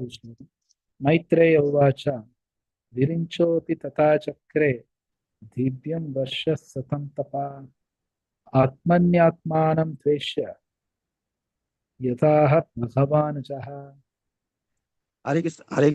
விஷ்ணு மைத்ரேய உவாச்ச விரிஞ்சோதி ததா சக்கரே தீபியம் வர்ஷ சதம் தபா ஆத்மன்யாத்மானம் துவேஷ்ய யதாக பகவானுஜா ஹரே ஹரே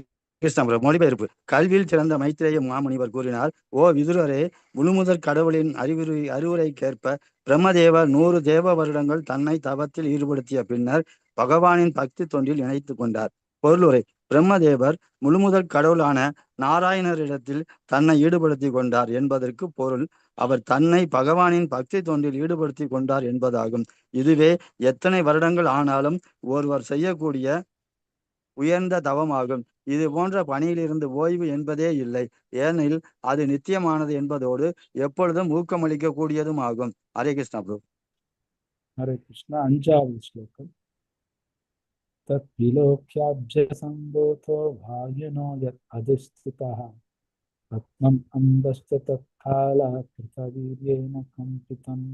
மொழிபெயர்ப்பு. கல்வியில் சிறந்த மைத்திரேய மாமுனிவர் கூறினார் ஓ விதுரரே முழுமுதற் கடவுளின் அறிவுரை அறிவுரைக்கேற்ப பிரம்மதேவர் நூறு தேவ வருடங்கள் தன்னை தவத்தில் ஈடுபடுத்திய பின்னர் பகவானின் பக்தி தொண்டில் இணைத்துக் கொண்டார். பொருளுரை பிரம்மதேவர் முழுமுதல் கடவுளான நாராயணரிடத்தில் தன்னை ஈடுபடுத்தி கொண்டார் என்பதற்கு பொருள். அவர் தன்னை பகவானின் பக்தி தொண்டில் ஈடுபடுத்தி கொண்டார் என்பதாகும். இதுவே எத்தனை வருடங்கள் ஆனாலும் ஒருவர் செய்யக்கூடிய உயர்ந்த தவமாகும். இது போன்ற பணியிலிருந்து ஓய்வு என்பதே இல்லை. ஏனெனில் அது நித்தியமானது என்பதோடு எப்பொழுதும் ஊக்கமளிக்கக்கூடியதும் ஆகும். ஹரே கிருஷ்ணா ப்ரோ ஹரே கிருஷ்ணா. அஞ்சாவது ஸ்லோகம். तत् विलोक्याब्जसम्भूतो भायुनो यत् अधिष्ठितः रत्नम् अम्बश्च तत्कालः कृतवीर्येण कम्पितम्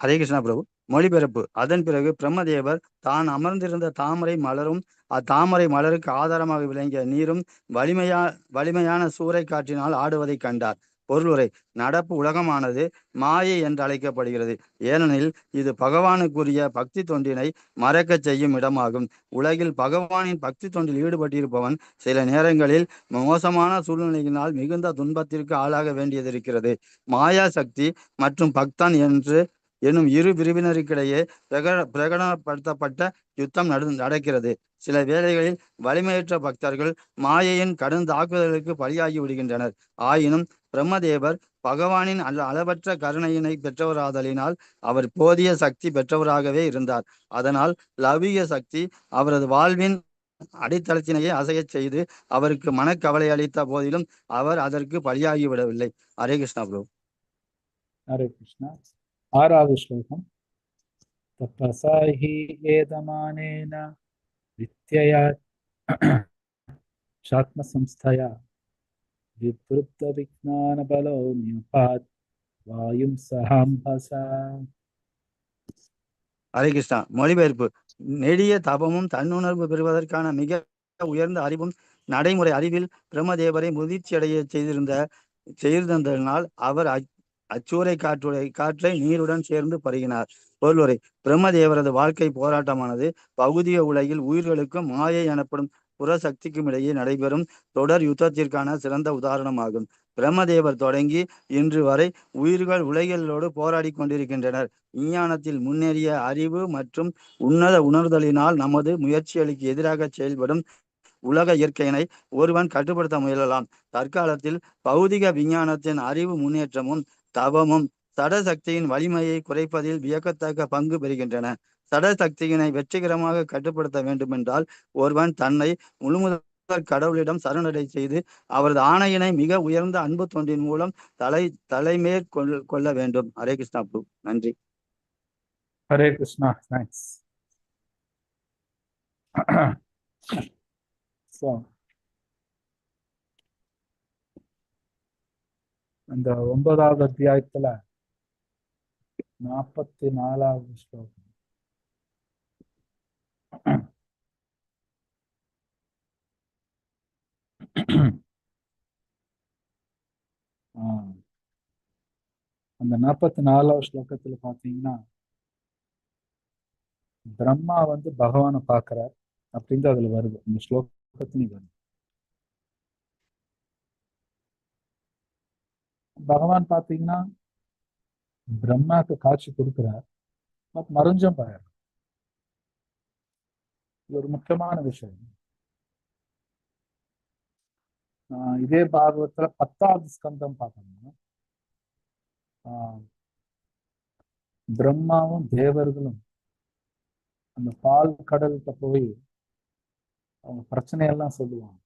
ஹரே கிருஷ்ணா பிரபு மொழிபெயர்ப்பு அதன் பிறகு பிரம்மதேவர் தான் அமர்ந்திருந்த தாமரை மலரும் அத்தாமரை மலருக்கு ஆதாரமாக விளங்கிய நீரும் வலிமையா வலிமையான சூறை காற்றினால் ஆடுவதை கண்டார் பொருளுரை. நடப்பு உலகமானது மாயை என்று அழைக்கப்படுகிறது. ஏனெனில் இது பகவானுக்குரிய பக்தி தொண்டினை மறக்கச் செய்யும் இடமாகும். உலகில் பகவானின் பக்தி தொண்டில் ஈடுபட்டிருப்பவன் சில நேரங்களில் மோசமான சூழ்நிலையினால் மிகுந்த துன்பத்திற்கு ஆளாக வேண்டியது இருக்கிறது. மாயா சக்தி மற்றும் பக்தன் என்று எனும் இரு பிரிவினருக்கிடையே பிரகட பிரகடனப்படுத்தப்பட்ட யுத்தம் நடு நடக்கிறது. சில வேளைகளில் வலிமையற்ற பக்தர்கள் மாயையின் கடும் தாக்குதலுக்கு பலியாகி விடுகின்றனர். ஆயினும் பிரம்மதேவர் பகவானின் அல்ல அளவற்ற கருணையினை பெற்றவராதலினால் அவர் போதிய சக்தி பெற்றவராகவே இருந்தார். அதனால் லௌகிக சக்தி அவரது வாழ்வின் அடித்தளத்தினையே அசையச் செய்து அவருக்கு மனக்கவலை அளித்த போதிலும் அவர் அதற்கு பலியாகி விடவில்லை. ஹரே கிருஷ்ணா பிரபு கிருஷ்ணா. ஆறாவது ஸ்லோகம் தபசாஹி ஏதமானேன வித்யயா சாத்மசம்ஸ்தயா விப்ருத்த விஜான பலோ நியபாத் வாயும் சஹாம்பசா ஹரே கிருஷ்ணா மொழிபெயர்ப்பு நெடிய தபமும் தன்னுணர்வு பெறுவதற்கான மிக உயர்ந்த அறிவும் நடைமுறை அறிவில் பிரம்மதேவரை முதிர்ச்சியடைய செய்திருந்த செய்திருந்ததனால் அவர் அச்சூரை காற்றுடை காற்றை நீருடன் சேர்ந்து பருகினார். பொருளுரை பிரம்மதேவரது வாழ்க்கை போராட்டமானது பகுதிய உலகில் உயிர்களுக்கும் மாயை எனப்படும் புறசக்திக்கும் இடையே நடைபெறும் தொடர் யுத்தத்திற்கான சிறந்த உதாரணமாகும். பிரம்மதேவர் தொடங்கி இன்று வரை உயிர்கள் உலகிலோடு போராடி கொண்டிருக்கின்றனர். விஞ்ஞானத்தில் முன்னேறிய அறிவு மற்றும் உன்னத உணர்தலினால் நமது முயற்சிகளுக்கு எதிராக செயல்படும் உலக இயற்கையினை ஒருவன் கட்டுப்படுத்த முயலலாம். தற்காலத்தில் பௌதிக விஞ்ஞானத்தின் அறிவு முன்னேற்றமும் தவமும் சடசக்தியின் வலிமையை குறைப்பதில் வியக்கத்தக்க பங்கு பெறுகின்றன. சடசக்தியினை வெற்றிகரமாக கட்டுப்படுத்த வேண்டுமென்றால் ஒருவன் தன்னை முழுமுதல் கடவுளிடம் சரணடை செய்து அவரது ஆணையினை மிக உயர்ந்த அன்பு தொண்டின் மூலம் தலை தலைமேற் கொள்ள வேண்டும். ஹரே கிருஷ்ணா பிரபு நன்றி. ஹரே கிருஷ்ணா. Thanks So. அந்த ஒன்பதாவது அத்தியாயத்துல நாற்பத்தி நாலாவது ஸ்லோகம் அந்த நாற்பத்தி நாலாவது ஸ்லோகத்துல பாத்தீங்கன்னா பிரம்மா வந்து பகவானை பாக்குறார் அப்படின்னு அதுல வருது. இந்த ஸ்லோகத்துல வருது. பகவான் பாத்தீங்கன்னா பிரம்மாக்கு காட்சி கொடுக்குறார். பட் மறைஞ்சும் போயிடுறார் இது ஒரு முக்கியமான விஷயம். ஆஹ் இதே பாகவத்துல பத்தாவது ஸ்கந்தம் பார்த்தோம்னா ஆஹ் பிரம்மாவும் தேவர்களும் அந்த பால் கடல்கிட்ட போய் அவங்க பிரச்சனையெல்லாம் சொல்லுவாங்க.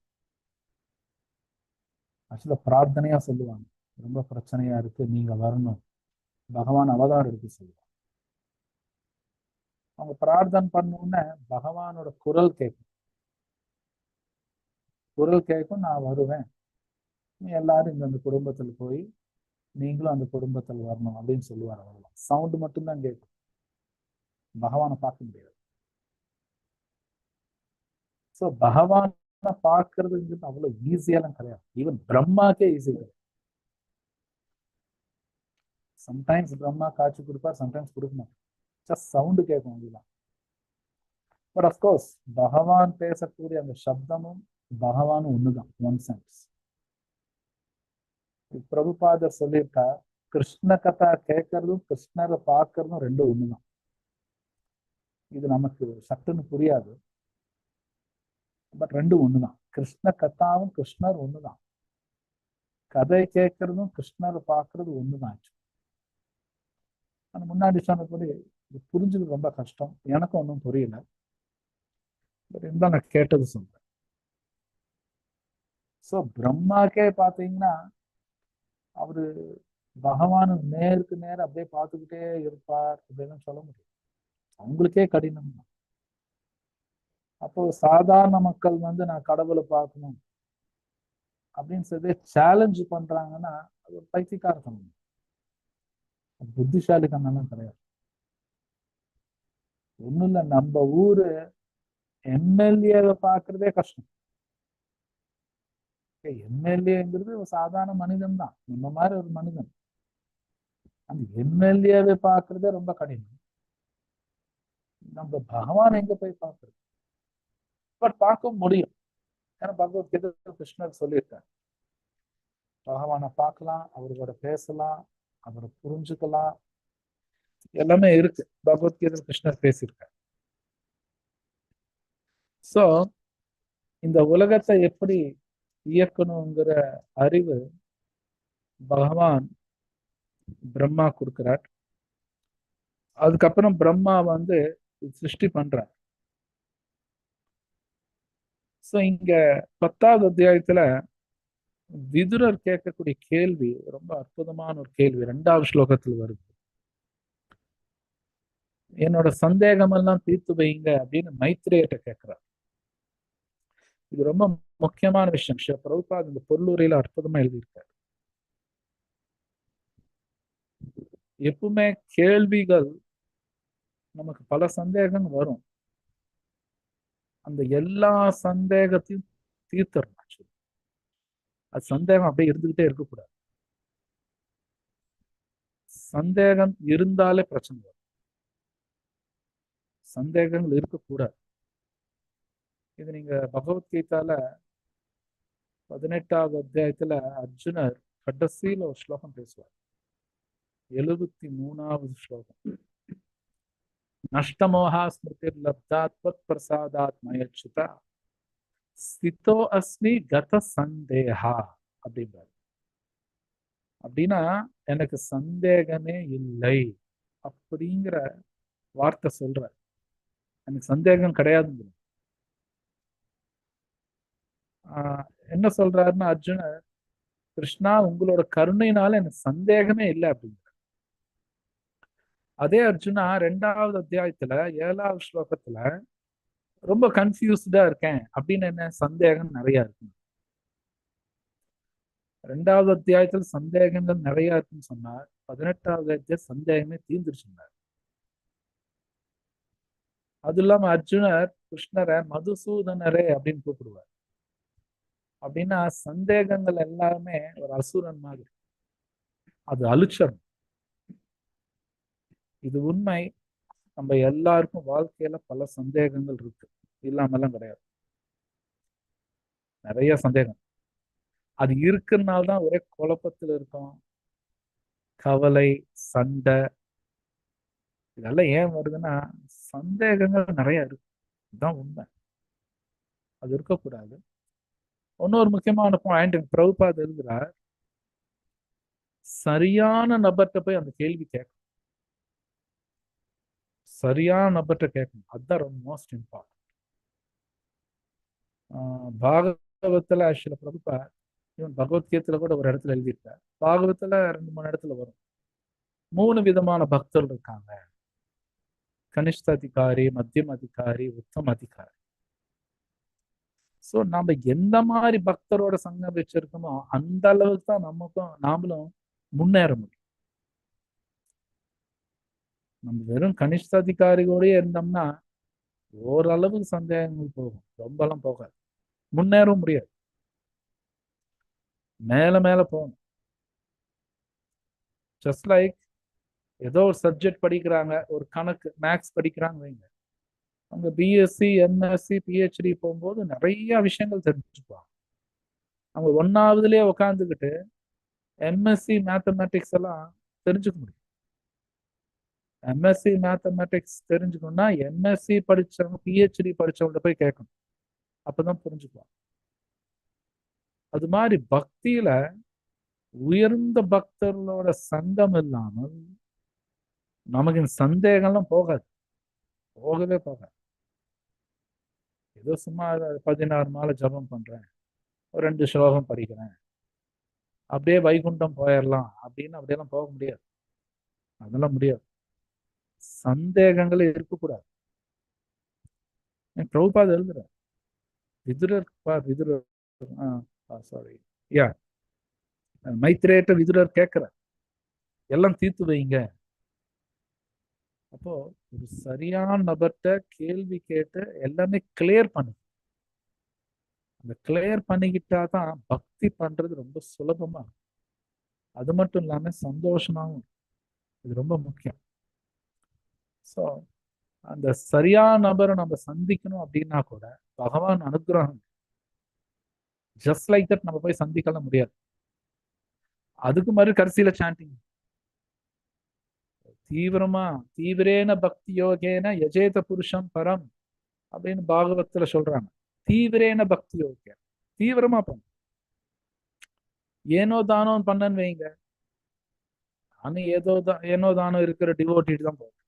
ஆக்சுவலா பிரார்த்தனையா சொல்லுவாங்க. ரொம்ப பிரச்சனையா இருக்கு. நீங்க வரணும். பகவான் அவதாரம் எடுத்து சொல்லுவாங்க அவங்க பிரார்த்தனை பண்ணோன்னே பகவானோட குரல் கேட்கும். குரல் கேட்கும் நான் வருவேன். எல்லாரும் இந்த அந்த குடும்பத்துல போய் நீங்களும் அந்த குடும்பத்தில் வரணும் அப்படின்னு சொல்லுவார் அவர்களாம் சவுண்ட் மட்டும்தான் கேட்கும். பகவானை பார்க்க முடியாது. ஸோ பகவானை பார்க்கறதுங்கிறது அவ்வளவு ஈஸியெல்லாம் கிடையாது. ஈவன் பிரம்மாக்கே ஈஸி கிடையாது. சம்டைம்ஸ் பிரம்மா காட்சி கொடுப்பார் சம்டைம்ஸ் கொடுக்க மாட்டார். ஜஸ்ட் சவுண்டு கேட்கும் அதுதான். பட் அஃப்கோர்ஸ் பகவான் பேசக்கூடிய அந்த சப்தமும் பகவானும் ஒண்ணுதான் ஒன் சென்ஸ் பிரபுபாதர் சொல்லியிருக்கா கிருஷ்ண கதா கேட்கறதும் கிருஷ்ணரை பார்க்கறதும் ரெண்டும் ஒண்ணுதான். இது நமக்கு சட்டுன்னு புரியாது. பட் ரெண்டும் ஒண்ணுதான். கிருஷ்ண கதாவும் கிருஷ்ணர் ஒண்ணுதான். கதை கேட்கறதும் கிருஷ்ணரை பார்க்கறது ஒண்ணுதான் அந்த முன்னாடி சொன்னபடி இது புரிஞ்சுக்கிறது ரொம்ப கஷ்டம். எனக்கும் ஒன்றும் புரியல. பட் இருந்தால் நான் கேட்டது சொல்றேன். ஸோ பிரம்மாக்கே பார்த்தீங்கன்னா அவரு பகவான் நேருக்கு நேர் அப்படியே பார்த்துக்கிட்டே இருப்பார் அப்படின்னு சொல்ல முடியும் அவங்களுக்கே கடினம் தான். அப்போ சாதாரண மக்கள் வந்து நான் கடவுளை பார்க்கணும் அப்படின்னு சொல்லி சேலஞ்சு பண்றாங்கன்னா அது ஒரு பைத்தியக்காரத்தனம். புத்திசாலித்தனம் கிடையாது. ஒண்ணும் இல்ல நம்ம ஊரு எம்எல்ஏவை பார்க்கறதே கஷ்டம். எம்எல்ஏங்கிறது ஒரு சாதாரண மனிதன் தான். நம்ம மாதிரி ஒரு மனிதன். அந்த எம்எல்ஏவை பார்க்கறதே ரொம்ப கடினம். நம்ம பகவான் எங்க போய் பார்க்கறது? பட் பார்க்க முடியும். ஏன்னா பகவத்கீதை கிருஷ்ணர் சொல்லியிருக்கார். பகவானை பார்க்கலாம் அவரோட பேசலாம் அவரை புரிஞ்சுக்கலாம். எல்லாமே இருக்கு. பகவத்கீதை கிருஷ்ணர் பேசியிருக்கார். சோ இந்த உலகத்தை எப்படி இயக்கணுங்கிற அறிவு பகவான் பிரம்மா கொடுக்கிறார். அதுக்கப்புறம் பிரம்மா வந்து சிருஷ்டி பண்றார். சோ இங்க பத்தாவது அத்தியாயத்துல விதுரர் கேட்கக்கூடிய கேள்வி ரொம்ப அற்புதமான ஒரு கேள்வி. ரெண்டாவது ஸ்லோகத்தில் வருது. என்னோட சந்தேகம் எல்லாம் தீர்த்து வைங்க அப்படின்னு மைத்ரேயிட்ட கேட்கிறார். இது ரொம்ப முக்கியமான விஷயம். ஸ்ரீ பிரபுபாத் இந்த பொருளுரையில அற்புதமா எழுதியிருக்காரு. எப்பவுமே கேள்விகள் நமக்கு பல சந்தேகங்கள் வரும். அந்த எல்லா சந்தேகத்தையும் தீர்த்தரணும் அது சந்தேகம் அப்படியே இருந்துகிட்டே இருக்கக்கூடாது. சந்தேகம் இருந்தாலே பிரச்சனை வரும். சந்தேகங்கள் இருக்கக்கூடாது. இது நீங்க பகவத்கீதால பதினெட்டாவது அத்தியாயத்துல அர்ஜுனர் கடைசியில ஒரு ஸ்லோகம் பேசுவார். எழுபத்தி மூணாவது ஸ்லோகம். நஷ்டமோகா ஸ்மிருதிர் லப்தாத்வத் பிரசாதாத் மயச்சுதா. ஸ்திதோ அஸ்மி கத சந்தேகா அப்படின்றாரு. அப்படின்னா எனக்கு சந்தேகமே இல்லை அப்படிங்கிற வார்த்தை சொல்ற எனக்கு சந்தேகம் கிடையாதுங்க. ஆஹ் என்ன சொல்றாருன்னா அர்ஜுனர் கிருஷ்ணா உங்களோட கருணையினால எனக்கு சந்தேகமே இல்லை அப்படிங்கிற அதே அர்ஜுனா ரெண்டாவது அத்தியாயத்துல ஏழாவது ஸ்லோகத்துல ரொம்ப கன்ஃபியூஸ்டா இருக்கேன். அப்படின்னு என்ன? சந்தேகம் நிறைய இருக்கு ரெண்டாவது அத்தியாயத்தில் சந்தேகங்கள் நிறைய இருக்குன்னு சொன்னார். பதினெட்டாவது அத்தியாயம் சந்தேகமே தீர்ந்துருச்சுனார் அது இல்லாம அர்ஜுனர் கிருஷ்ணரை மதுசூதனரே அப்படின்னு கூப்பிடுவார். அப்படின்னா சந்தேகங்கள் எல்லாமே ஒரு அசுரன் மாதிரி. அது அழிச்சிடும் இது உண்மை. நம்ம எல்லாருக்கும் வாழ்க்கையில பல சந்தேகங்கள் இருக்கு. இல்லாமலாம் கிடையாது. நிறைய சந்தேகம். அது இருக்கிறதுனால தான் ஒரே குழப்பத்தில் இருக்கும். கவலை சண்டை இதெல்லாம் ஏன் வருதுன்னா சந்தேகங்கள் நிறைய இருக்கு. இதுதான் உண்மை. அது இருக்கக்கூடாது. இன்னொரு முக்கியமான பாயிண்ட் பிரபுபாத் எழுதுகிறார் சரியான நபர்கிட்ட போய் அந்த கேள்வி கேட்கணும். சரியான நபர்கிட்ட கேட்கணும். அதுதான் ரொம்ப மோஸ்ட் இம்பார்ட்டன்ட் பாகவத்துல ஆக்சுவலா பிரபுபா இவன் பகவத்கீதையில கூட ஒரு இடத்துல எழுதியிருக்கார். பாகவத்தில் ரெண்டு மூணு இடத்துல வரும். மூணு விதமான பக்தர்கள் இருக்காங்க. கனிஷ்ட அதிகாரி மத்தியம் அதிகாரி உத்தம அதிகாரி. ஸோ நம்ம எந்த மாதிரி பக்தரோட சங்கம் வச்சிருக்கோமோ அந்த அளவுக்கு தான் நமக்கும் நாமளும் முன்னேற முடியும். நம்ம வெறும் கனிஷ்ட அதிகாரியோடய இருந்தோம்னா ஓரளவுக்கு சந்தேகங்கள் போகும். ரொம்பலாம் போகாது. முன்னேறவும் முடியாது. மேல மேல போகணும். ஜஸ்ட் லைக் ஏதோ ஒரு சப்ஜெக்ட் படிக்கிறாங்க ஒரு கணக்கு மேக்ஸ் படிக்கிறாங்க வைங்க. அவங்க பிஎஸ்சி எம்எஸ்சி பிஹெச்டி போகும்போது நிறைய விஷயங்கள் தெரிஞ்சுக்குவாங்க அவங்க ஒன்னாவதுலயே உக்காந்துக்கிட்டு எம்எஸ்சி மேத்தமேட்டிக்ஸ் எல்லாம் தெரிஞ்சுக்க முடியும். எம்எஸ்சி மேத்தமெட்டிக்ஸ் தெரிஞ்சுக்கணும்னா எம்எஸ்சி படிச்சவங்க பிஹெச்டி படித்தவங்கள்ட்ட போய் கேட்கணும். அப்பதான் புரிஞ்சுக்குவாங்க அது மாதிரி பக்தியில உயர்ந்த பக்தர்களோட சங்கம் இல்லாமல் நமக்கு சந்தேகம்லாம் போகாது. போகவே போகாது. ஏதோ சும்மா பதினாறு நாள் ஜபம் பண்றேன். ஒரு ரெண்டு ஸ்லோகம் படிக்கிறேன். அப்படியே வைகுண்டம் போயிடலாம் அப்படின்னு அப்படியெல்லாம் போக முடியாது. அதெல்லாம் முடியாது. சந்தேகங்களே இருக்கக்கூடாது. பிரபுபாத் எழுதுற விதுரர் பா விதுரர். Sorry yeah. மைத்ரேட்ட விதுரர் கேட்கிறார். எல்லாம் தீர்த்து வைங்க அப்போ ஒரு சரியான நபர்கிட்ட கேள்வி கேட்டு எல்லாமே கிளியர் பண்ணு. அந்த கிளியர் பண்ணிக்கிட்டா தான் பக்தி பண்றது ரொம்ப சுலபமா. அது மட்டும் இல்லாம சந்தோஷமாவும். இது ரொம்ப முக்கியம். ஸோ அந்த சரியான நபரை நம்ம சந்திக்கணும் அப்படின்னா கூட பகவான் அனுகிரகம் ஜஸ்ட் லைக் தட் நம்ம போய் சந்திக்கலாம் முடியாது. அதுக்கு மாதிரி கடைசியில சாண்டிங் தீவிரமா தீவிரேன பக்தி யோகேன யஜேத புருஷம் பரம் அப்படின்னு பாகவத்துல சொல்றாங்க. தீவிரேன பக்தி யோகே தீவிரமா பண்ண ஏனோ தானோ பண்ணன்னு வைங்க. ஆனா ஏதோ தான் ஏனோ தானோ இருக்கிற டிவோட்டிட்டு தான் போகும்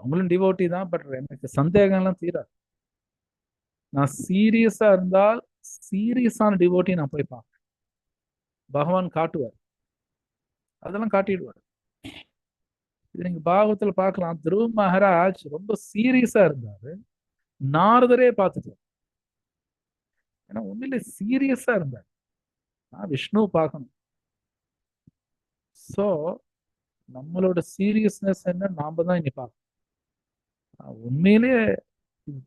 அவங்களும் டிவோட்டி தான் பட் எனக்கு சந்தேகம்லாம் தீராது. நான் சீரியஸா இருந்தால் சீரியஸான டிவோட்டி நான் போய் பார்ப்பேன். பகவான் காட்டுவார். அதெல்லாம் காட்டிடுவார். இது நீங்க பாகவத்துல பார்க்கலாம். துருவ மகாராஜ் ரொம்ப சீரியஸா இருந்தாரு. நாரதரே பார்த்துட்டு ஏன்னா உண்மையில சீரியஸா இருந்தார். நான் விஷ்ணு பார்க்கணும். ஸோ நம்மளோட சீரியஸ்னஸ் என்ன? நாம தான் இனி பார்க்கணும். உண்மையிலேயே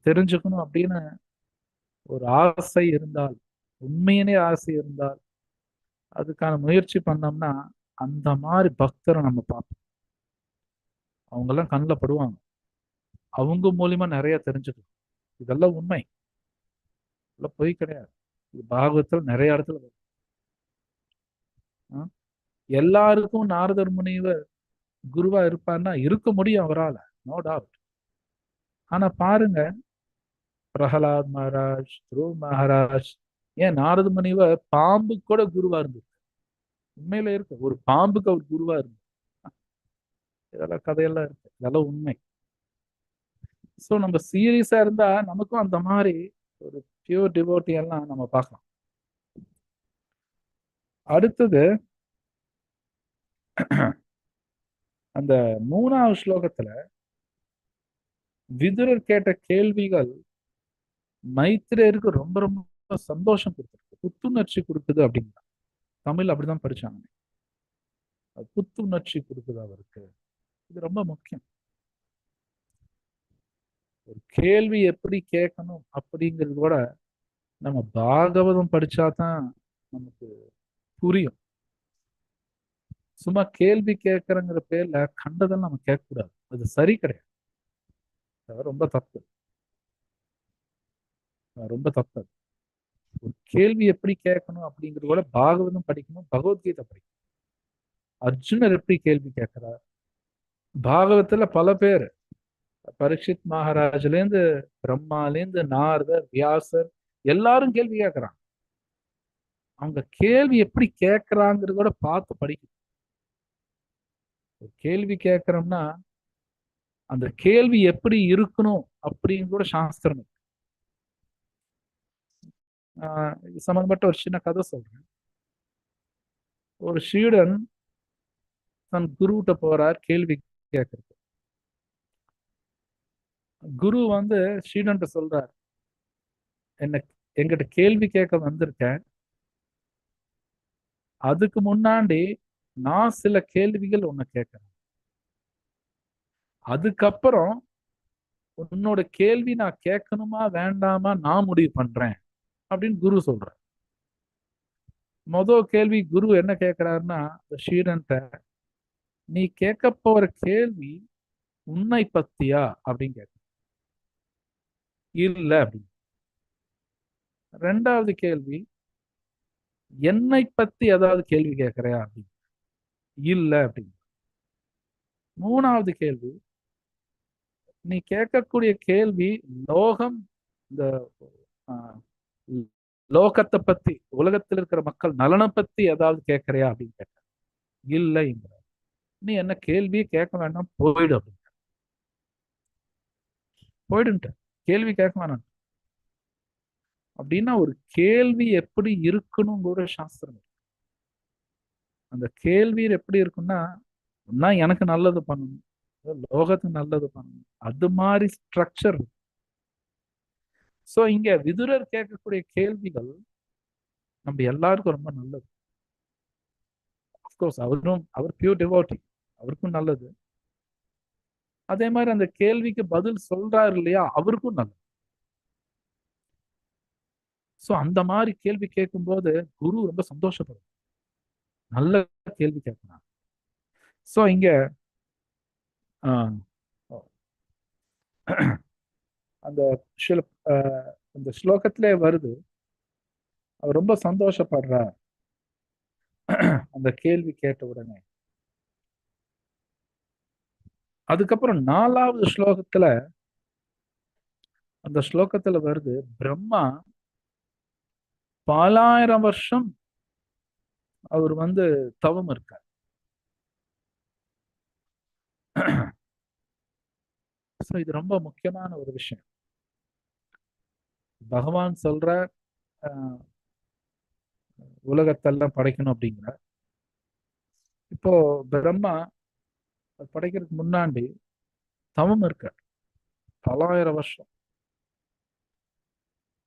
தெரிஞ்சுக்கணும் அப்படின்னு ஒரு ஆசை இருந்தால் உண்மையிலே ஆசை இருந்தால் அதுக்கான முயற்சி பண்ணோம்னா அந்த மாதிரி பக்தரை நம்ம பார்ப்போம். அவங்கெல்லாம் கண்ணில் படுவாங்க. அவங்க மூலியமா நிறைய தெரிஞ்சுக்கலாம். இதெல்லாம் உண்மை. இதெல்லாம் பொய் கிடையாது. இது பாகவத்தில் நிறைய இடத்துல வரும். எல்லாருக்கும் நாரதர் முனிவர் குருவா இருப்பார்னா இருக்க முடியும் அவரால். நோ டவுட் ஆனா பாருங்க. பிரகலாத் மகாராஜ் துருவ மகாராஜ் ஏன் நாரது முனிவர் பாம்பு கூட குருவா இருந்தது உண்மையில இருக்கு. ஒரு பாம்புக்கு அவர் குருவா இருந்து. இதெல்லாம் கதையெல்லாம் இருக்கு. இதெல்லாம் உண்மை. ஸோ நம்ம சீரியஸா இருந்தா நமக்கும் அந்த மாதிரி ஒரு பியூர் டிவோட்டி எல்லாம் நம்ம பார்க்கலாம். அடுத்தது அந்த மூணாவது ஸ்லோகத்துல விதுரர் கேட்ட கேள்விகள் மைத்திரருக்கு ரொம்ப ரொம்ப சந்தோஷம் கொடுத்துருக்கு. புத்துணர்ச்சி கொடுக்குது அப்படின்னா. தமிழ் அப்படிதான் படிச்சாங்க புத்துணர்ச்சி கொடுக்குது அவருக்கு. இது ரொம்ப முக்கியம். ஒரு கேள்வி எப்படி கேட்கணும் அப்படிங்கிறது கூட நம்ம பாகவதம் படிச்சாதான் நமக்கு புரியும். சும்மா கேள்வி கேட்கறங்கிற பேர்ல கண்டதெல்லாம் நம்ம கேட்கக்கூடாது. அது சரி கிடையாது. ரொம்ப தப்பு. ரொம்ப தப்பு ஒரு கேள்வி எப்படி கேட்கணும் அப்படிங்கிறது கூட பாகவதம் படிக்கணும் பகவத்கீதை படிக்கணும் அர்ஜுனர் எப்படி கேள்வி கேட்கிறார்? பாகவத்துல பல பேர். பரீட்சித் மகாராஜ்லேருந்து பிரம்மாலேருந்து நாரதர் வியாசர் எல்லாரும் கேள்வி கேட்கறாங்க. அவங்க கேள்வி எப்படி கேட்கறாங்கிறத கூட பார்த்து படிக்கணும். ஒரு கேள்வி கேட்கறோம்னா அந்த கேள்வி எப்படி இருக்கணும் அப்படின்னு கூட சாஸ்திரம் இருக்கு. இது சம்பந்தப்பட்ட ஒரு சின்ன கதை சொல்றேன். ஒரு ஸ்டூடெண்ட் தன் குருவிட்ட போறார் கேள்வி கேட்கறது குரு வந்து ஸ்டூடெண்ட் சொல்றார் என்ன எங்கிட்ட கேள்வி கேட்க வந்திருக்கேன். அதுக்கு முன்னாடி நான் சில கேள்விகள் உன்னை கேட்கறேன். அதுக்கப்புறம் உன்னோட கேள்வி நான் கேட்கணுமா வேண்டாமா நான் முடிவு பண்றேன் அப்படின்னு குரு சொல்ற மொதல் கேள்வி குரு என்ன கேட்கிறாருன்னா ஷீரன்ட்ட நீ கேட்க போற கேள்வி உன்னை பத்தியா? அப்படின்னு கேட்க இல்ல அப்படின்னு. ரெண்டாவது கேள்வி என்னை பத்தி ஏதாவது கேள்வி கேட்கறியா? அப்படின்னு. இல்ல அப்படின்னு. மூணாவது கேள்வி நீ கேட்கக்கூடிய கேள்வி லோகம் இந்த ஆஹ், லோகத்தை பத்தி உலகத்தில் இருக்கிற மக்கள் நலனை பத்தி ஏதாவது கேட்கறியா அப்படின்னு கேட்ட இல்லைங்கிற நீ என்ன கேள்வியே கேட்க வேண்டாம் போயிடு அப்படின்னு போயிடுன்ட்ட கேள்வி கேட்க வேணாம். அப்படின்னா ஒரு கேள்வி எப்படி இருக்கணுங்கிற சாஸ்திரம் அந்த கேள்வி எப்படி இருக்குன்னா நான் எனக்கு நல்லது பண்ணணும். லோகத்துக்கு நல்லது பண்ணணும் அது மாதிரி ஸ்ட்ரக்சர் சோ இங்க விதுரர் கேட்கக்கூடிய கேள்விகள் நம்ம எல்லாருக்கும் ரொம்ப நல்லது. அஃப்கோர்ஸ் அவரும் அவர் பியூர் டிவோட்டி அவருக்கும் நல்லது. அதே மாதிரி அந்த கேள்விக்கு பதில் சொல்றாரு இல்லையா அவருக்கும் நல்லது. சோ அந்த மாதிரி கேள்வி கேட்கும்போது குரு ரொம்ப சந்தோஷப்படும் நல்ல கேள்வி கேட்கலாம் சோ இங்க அந்த சில ஆஹ், அந்த ஸ்லோகத்திலே வருது அவர் ரொம்ப சந்தோஷப்படுறார். அந்த கேள்வி கேட்ட உடனே. அதுக்கப்புறம் நாலாவது ஸ்லோகத்துல அந்த ஸ்லோகத்துல வருது பிரம்மா பலாயிரம் வருஷம் அவர் வந்து தவம் இருக்கார். ஸோ இது ரொம்ப முக்கியமான ஒரு விஷயம். பகவான் சொல்ற உலகத்தெல்லாம் படைக்கணும் அப்படிங்கிற. இப்போ பிரம்மா படைக்கிறதுக்கு முன்னாடி தவம் இருக்க. பலாயிரம் வருஷம்.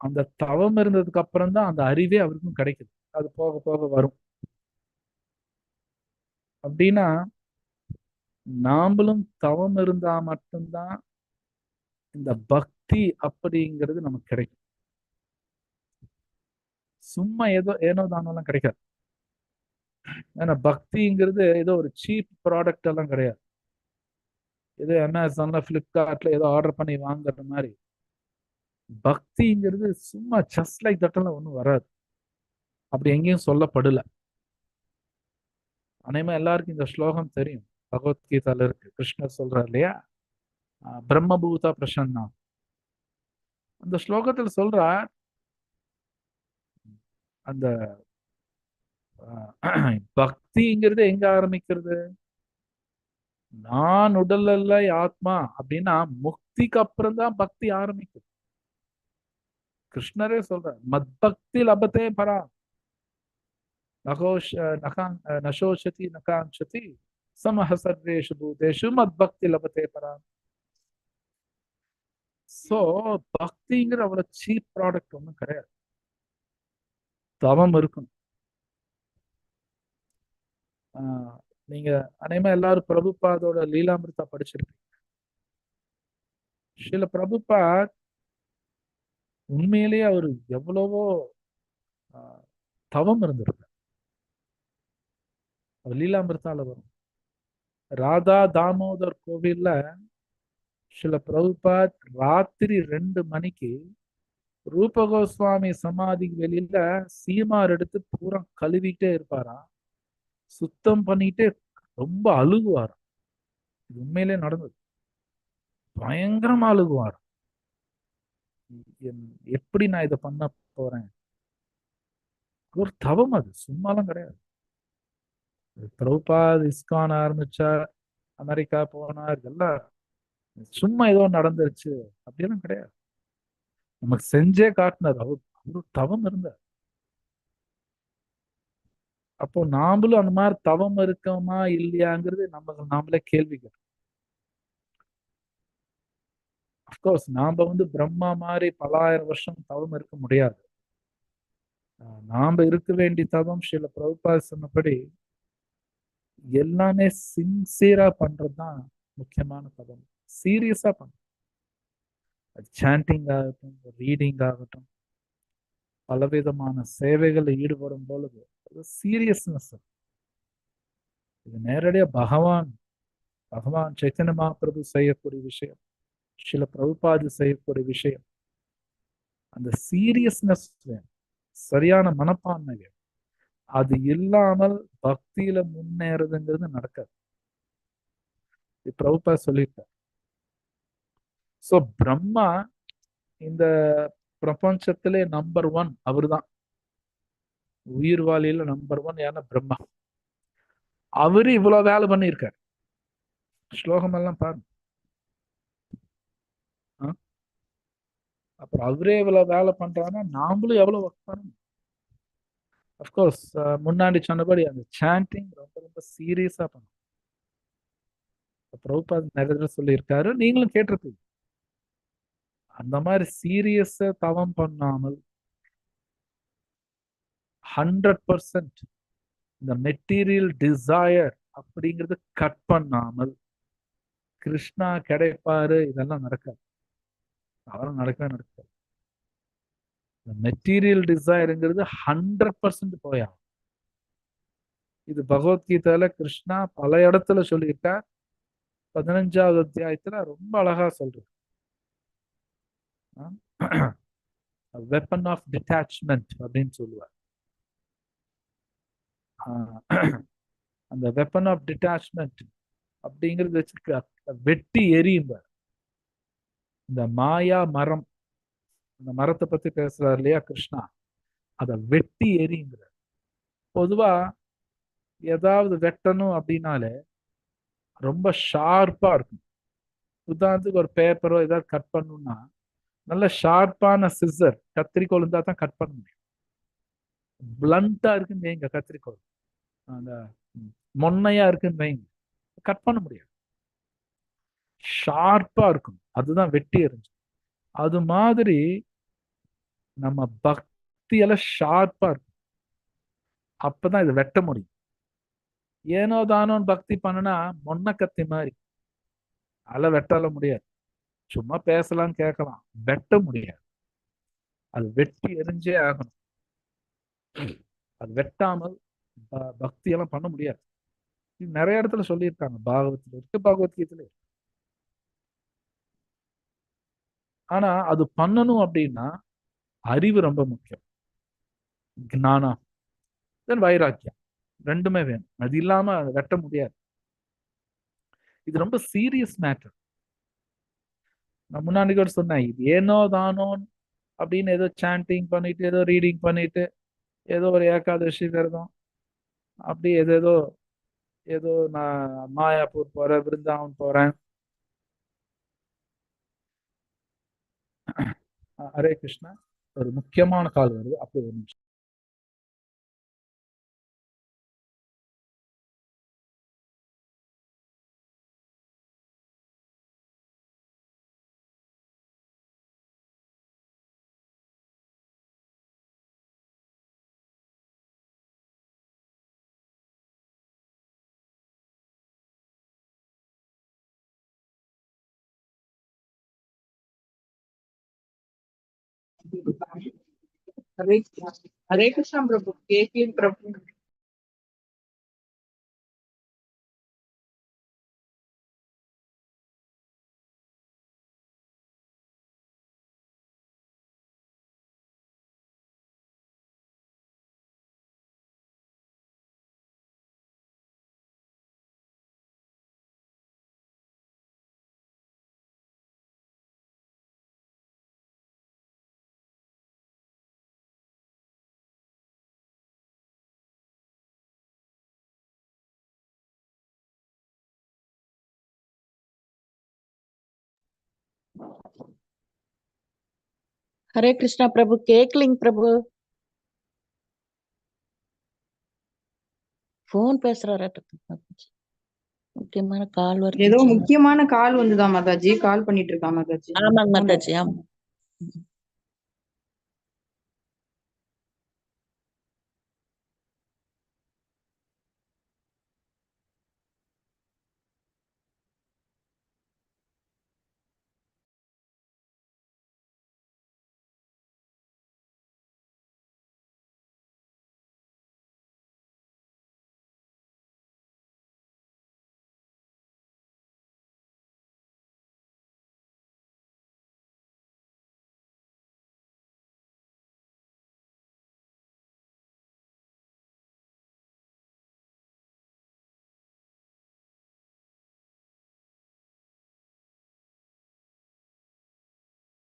அந்த தவம் இருந்ததுக்கு அப்புறம் தான் அந்த அறிவே அவருக்கும் கிடைக்குது. அது போக போக வரும். அப்படின்னா நாமளும் தவம் இருந்தா மட்டும்தான் இந்த பக்தி அப்படிங்கிறது நமக்கு கிடைக்கும். சும்மா ஏதோ ஏனோ தானோலாம் கிடைக்காது. ஏன்னா பக்திங்கிறது ஏதோ ஒரு சீப் ப்ராடக்ட் எல்லாம் கிடையாது. ஏதோ அமேசான்ல பிளிப்கார்ட்ல ஏதோ ஆர்டர் பண்ணி வாங்குற மாதிரி. பக்திங்கிறது சும்மா ஜஸ்ட் லைக் தட்டெல்லாம் ஒன்றும் வராது. அப்படி எங்கேயும் சொல்லப்படல. அனைமா எல்லாருக்கும் இந்த ஸ்லோகம் தெரியும். பகவத்கீதால இருக்கு. கிருஷ்ணர் சொல்றாரு இல்லையா? பிரம்மபூதா பிரசன்னா. அந்த ஸ்லோகத்துல சொல்றார் அந்த பக்திங்கிறது எங்க ஆரம்பிக்கிறது? நான் உடல் அல்ல ஆத்மா அப்படின்னா முக்திக்கு அப்புறம் தான் பக்தி ஆரம்பிக்குது கிருஷ்ணரே சொல்றார் மத் பக்தி லபத்தே பரா நகோஷ நகாங் நசோஷதி நகாங்ஷதி சமஹ சர்வேஷு பூதேஷு மத் பக்தி லபத்தே பரா. சோ பக்திங்கிற அவ்வளோ சீப் ப்ராடக்ட் ஒன்றும் கிடையாது. தவம் இருக்கணும். ஆஹ் நீங்க அனைமா எல்லாரும் பிரபுபாதோட லீலாமிருதா படிச்சிருப்பீங்க. சில பிரபுபாத் உண்மையிலேயே அவர் எவ்வளவோ ஆஹ், தவம் இருந்திருக்கார் அவர் லீலாமிருத்தால வரும். ராதா தாமோதர் கோவில்ல சில பிரபுபாத் ராத்திரி ரெண்டு மணிக்கு ரூபகோஸ்வாமி சமாதி வெளியில சீமார் எடுத்து பூரா கழுவிட்டே இருப்பாராம். சுத்தம் பண்ணிட்டு ரொம்ப அழுகுவாராம். இது உண்மையிலே நடந்தது. பயங்கரமா அழுகுவாராம். எப்படி நான் இதை பண்ண போறேன்? ஒரு தவம் அது. சும்மாலாம் கிடையாது. பிரபுபாத் இஸ்கான் ஆரம்பிச்சா அமெரிக்கா போனார். இதெல்லாம் சும்மா ஏதோ நடந்துருச்சு. அப்படியெல்லாம் கிடையாது. நமக்கு செஞ்சே காட்டினார். அவர் அவரு தவம் இருந்தார். அப்போ நாமளும் அந்த மாதிரி தவம் இருக்கோமா இல்லையாங்கிறது நம்ம நாமளே கேள்வி கேட்கணும் அப்கோர்ஸ் நாம வந்து பிரம்மா மாதிரி பலாயிரம் வருஷம் தவம் இருக்க முடியாது. நாம இருக்க வேண்டிய தவம் சில பிரபுபாத் சொன்னபடி எல்லாமே சின்சியரா பண்றதுதான் முக்கியமான பதம். சீரியஸா பண்ண. அது சாண்டிங் ஆகட்டும் ரீடிங் ஆகட்டும். பலவிதமான சேவைகளில் ஈடுபடும் பொழுது அது சீரியஸ்னஸ் இது நேரடியாக பகவான் பகவான் சைத்தன்ய மகாபிரபு செய்யக்கூடிய விஷயம் சில பிரபுபாதி செய்யக்கூடிய விஷயம். அந்த சீரியஸ்னஸ் வேணும். சரியான மனப்பான்மை வேணும். அது இல்லாமல் பக்தியில முன்னேறதுங்கிறது நடக்காது. இது சொல்லிட்டார் சோ பிரம்மா இந்த பிரபஞ்சத்திலே நம்பர் ஒன் அவர்தான். உயிர் வாழியில நம்பர் ஒன் ஏன்னா பிரம்மா. அவரு இவ்வளவு வேலை பண்ணியிருக்காரு. ஸ்லோகம் எல்லாம் பாருங்க அப்புறம் அவரே இவ்வளவு வேலை பண்றாருன்னா நாமளும் எவ்வளவு ஒர்க் பண்ணணும்? அஃப்கோர்ஸ் முன்னாடி சொன்னபடி அந்த சாண்டிங் ரொம்ப ரொம்ப சீரியஸா பண்ணணும். பிரபுபாத் நிறைய சொல்லியிருக்காரு. நீங்களும் கேட்டிருப்பீங்க அந்த மாதிரி சீரியஸ தவம் பண்ணாமல் ஹண்ட்ரட் பர்சன்ட் இந்த மெட்டீரியல் டிசையர் அப்படிங்கிறது கட் பண்ணாமல் கிருஷ்ணா கிடைப்பாரு இதெல்லாம் நடக்காது. அதெல்லாம் நடக்கவே நடக்காது. இந்த மெட்டீரியல் டிசையருங்கிறது ஹண்ட்ரட் பர்சன்ட் போயாகும் இது பகவத்கீதையில கிருஷ்ணா பல இடத்துல சொல்லியிருக்கார். பதினஞ்சாவது அத்தியாயத்துல ரொம்ப அழகா சொல்றது வெப்பன் ஆஃப் டிட்டாச்மெண்ட் அப்படின்னு சொல்லுவார். அந்த வெப்பன் ஆஃப் டிட்டாச்மெண்ட் அப்படிங்கிறது வச்சு வெட்டி எரியும்பார் இந்த மாயா மரம் அந்த மரத்தை பத்தி பேசுறாரு இல்லையா கிருஷ்ணா? அதை வெட்டி எரியுங்கிறார். பொதுவா ஏதாவது வெட்டணும் அப்படின்னாலே ரொம்ப ஷார்ப்பா இருக்கும். உதாரணத்துக்கு ஒரு பேப்பரோ ஏதாவது கட் பண்ணணும்னா நல்ல ஷார்ப்பான சிசர் கத்திரிக்கோல் இருந்தா தான் கட் பண்ண முடியும். பிளண்டா இருக்குன்னு வைங்க கத்திரிக்கோல் அந்த மொன்னையா இருக்குன்னு வைங்க. கட் பண்ண முடியாது. ஷார்ப்பா இருக்கும். அதுதான் வெட்டி எறிஞ்சு. அது மாதிரி நம்ம பக்தியெல்லாம் ஷார்ப்பா இருக்கும். அப்பதான் இதை வெட்ட முடியும். ஏனோ தானோன்னு பக்தி பண்ணுனா மொன்ன கத்தி மாதிரி. அல வெட்டால முடியாது. சும்மா பேசலாம் கேட்கலாம். வெட்ட முடியாது. அது வெட்டி எரிஞ்சே ஆகணும். அது வெட்டாமல் பக்தி எல்லாம் பண்ண முடியாது. நிறைய இடத்துல சொல்லியிருக்காங்க. பாகவத்துல இருக்கு பகவத்கீதையில இருக்கு. ஆனா அது பண்ணணும் அப்படின்னா அறிவு ரொம்ப முக்கியம். ஞானம். தென் வைராக்கியம். ரெண்டுமே வேணும். அது இல்லாம அதை வெட்ட முடியாது. இது ரொம்ப சீரியஸ் மேட்டர் நான் முன்னாடி கூட சொன்னேன் இது ஏனோ தானோ அப்படின்னு ஏதோ சாண்டிங் பண்ணிட்டு ஏதோ ரீடிங் பண்ணிட்டு ஏதோ ஒரு ஏகாதசி விரதம் அப்படி ஏதேதோ ஏதோ நான் மாயாப்பூர் போறேன் பிருந்தாவன் போறேன். ஹரே கிருஷ்ணா. ஒரு முக்கியமான கால் வருது. அப்படி ஒரு நிமிஷம். హరే కృష్ణ. ప్రభు. కేక్లింగ్ ప్రభు. ஹரே கிருஷ்ணா பிரபு. கேக்கலிங் பிரபு. ஃபோன் பேசுறாராட்டு. முக்கியமான கால் வருது. ஏதோ முக்கியமான கால் வந்துதா மாதாஜி. கால் பண்ணிட்டு இருக்கா மாதாஜி. ஆமாங்க மாதாஜி ஆமா.